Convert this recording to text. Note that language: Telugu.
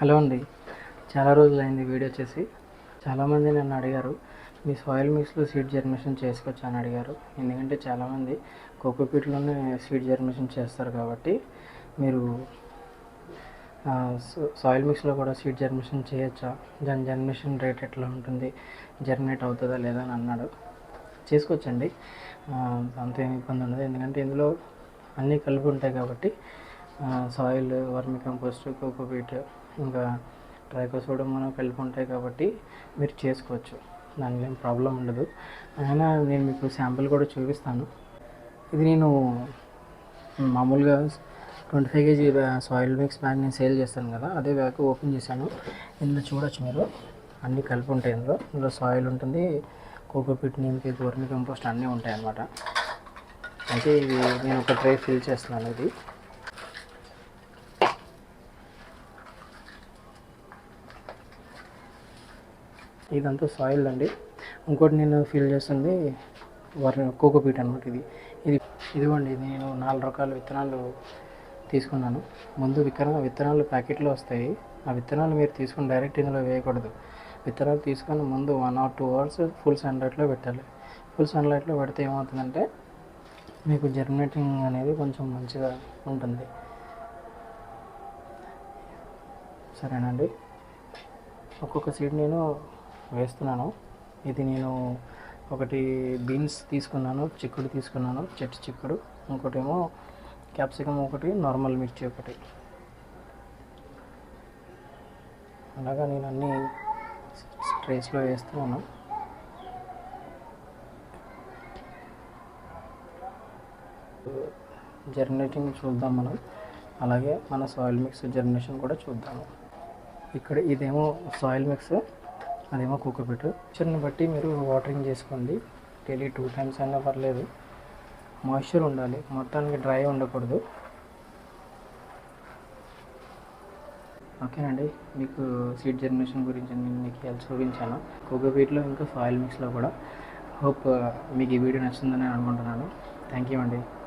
హలో అండి. చాలా రోజులైంది వీడియో చేసి. చాలామంది నన్ను అడిగారు మీ సాయిల్ మిక్స్లో సీడ్ జర్మినేషన్ చేసుకోవచ్చా అని అడిగారు. ఎందుకంటే చాలామంది కోకోపీట్లోనే సీడ్ జర్మినేషన్ చేస్తారు కాబట్టి మీరు సాయిల్ మిక్స్లో కూడా సీడ్ జర్మినేషన్ చేయొచ్చా? దాని జర్మినేషన్ రేట్ ఎట్లా ఉంటుంది? జర్మినేట్ అవుతుందా లేదా అని అన్నాడు. చేసుకోవచ్చండి ఆ, ఏమి ఇబ్బంది ఉండదు. ఎందుకంటే ఇందులో అన్నీ కలిపి ఉంటాయి కాబట్టి సాయిల్ వర్మి కంపోస్ట్ కోకోపీట్ ఇంకా ట్రైకోసోడమ్ కలిపి ఉంటాయి కాబట్టి మీరు చేసుకోవచ్చు. దానిలో ఏం ప్రాబ్లం ఉండదు. అయినా నేను మీకు శాంపుల్ కూడా చూపిస్తాను. ఇది నేను మామూలుగా twenty five KG soil mix bag నేను సేల్ చేస్తాను కదా అదే బ్యాగ్ ఓపెన్ చేశాను. ఇందులో చూడొచ్చు మీరు. అన్నీ కలిపి ఉంటాయి ఇందులో. ఇందులో సాయిల్ ఉంటుంది కోకోపిట్ నీమ్కి వర్మి కంపోస్ట్ అన్నీ ఉంటాయి అన్నమాట అయితే ఇది నేను ఒక ట్రే ఫిల్ చేస్తున్నాను ఇది. ఇదంతా సాయిల్ అండి. ఇంకోటి నేను ఫీల్ చేస్తుంది వర్ కోకోపీట్ అనమాట ఇది. ఇది ఇదిగోండి నేను నాలుగు రకాల విత్తనాలు తీసుకున్నాను. ముందు విత్తన విత్తనాలు ప్యాకెట్లో వస్తాయి. ఆ విత్తనాలు మీరు తీసుకుని డైరెక్ట్ ఇందులో వేయకూడదు. విత్తనాలు తీసుకొని ముందు one or two hours full సన్లైట్లో పెట్టాలి. ఫుల్ సన్లైట్లో పెడితే ఏమవుతుందంటే మీకు జర్మినేటింగ్ అనేది కొంచెం మంచిగా ఉంటుంది. సరేనండి. ఒక్కొక్క సీడ్ నేను వేస్తున్నాను. ఇది నేను ఒకటి బీన్స్ తీసుకున్నాను చిక్కుడు తీసుకున్నాను చెట్టు చిక్కుడు. ఇంకోటేమో క్యాప్సికమ్ ఒకటి నార్మల్ మిర్చి ఒకటి. అలాగా నేను అన్ని ట్రేస్లో వేస్తున్నాను. జర్మినేటింగ్ చూద్దాం మనం. అలాగే మన సాయిల్ మిక్స్ జర్మినేషన్ కూడా చూద్దాము. ఇక్కడ ఇదేమో సాయిల్ మిక్స్. అదేమో కోకోపీట్ మిక్చర్ని బట్టి మీరు వాటరింగ్ చేసుకోండి. డైలీ టూ టైమ్స్ అయినా పర్లేదు. మాయిశ్చర్ ఉండాలి. మొత్తానికి డ్రై ఉండకూడదు. ఓకేనండి. మీకు సీడ్ జర్మినేషన్ గురించి నేను మీకు ఇలా చూపించాను. కోకోపీట్లో ఇంకా సాయిల్ మిక్స్లో కూడా. హోప్ uh, మీకు ఈ వీడియో నచ్చిందని అనుకుంటున్నాను. థ్యాంక్ యూ అండి.